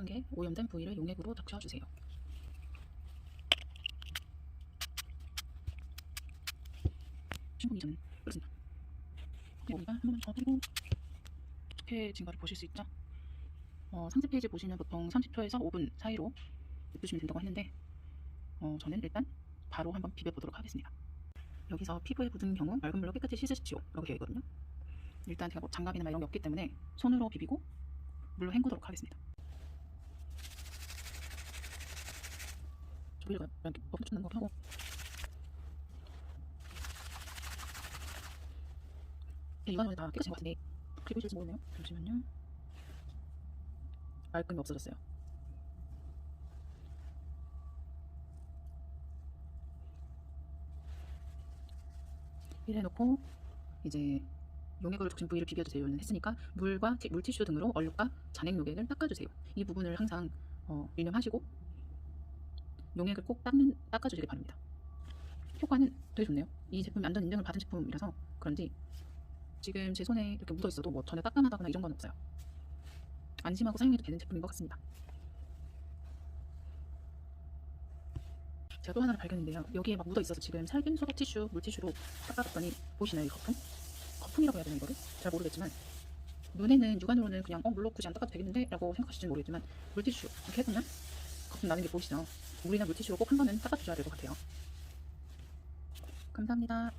단계 오염된 부위를 용액으로 적셔주세요. 충분히 저는 그렇습니다. 여기가 한 번만 더 뿌리고 이렇게 증거를 보실 수 있죠. 어, 상세 페이지 보시면 보통 30초에서 5분 사이로 냅두시면 된다고 했는데 어, 저는 일단 바로 한번 비벼보도록 하겠습니다. 여기서 피부에 묻은 경우 맑은 물로 깨끗이 씻으십시오 라고 되어 있거든요. 일단 제가 뭐 장갑이나 막 이런 게 없기 때문에 손으로 비비고 물로 헹구도록 하겠습니다. 조리가 이렇게 멈추는 거 하고 네, 이거는 다 깨끗인 것 같은데 어떻게 보실지 모르네요. 잠시만요. 말끔이 없어졌어요. 이래 놓고 이제 용액으로 적신 부위를 비벼주세요는 했으니까 물과 티- 물티슈 등으로 얼룩과 잔액 용액을 닦아주세요. 이 부분을 항상 어, 일념하시고 용액을 꼭 닦는, 닦아주시기 바랍니다. 효과는 되게 좋네요. 이 제품이 안전 인증을 받은 제품이라서 그런지 지금 제 손에 이렇게 묻어 있어도 뭐 전혀 따끔하다거나 이런 건 없어요. 안심하고 사용해도 되는 제품인 것 같습니다. 제가 또 하나를 발견했는데요. 여기에 막 묻어 있어서 지금 살균 소독 티슈, 물티슈로 닦아봤더니 보이시나요? 이 거품? 거품이라고 해야 되나 이거를? 잘 모르겠지만 눈에는 육안으로는 그냥 어 물로 굳이 안 닦아도 되겠는데? 라고 생각하실지 모르겠지만 물티슈 이렇게 해보면 거품 나는 게 보이시죠? 물이나 물티슈로 꼭 한 번은 닦아주셔야 될 것 같아요. 감사합니다.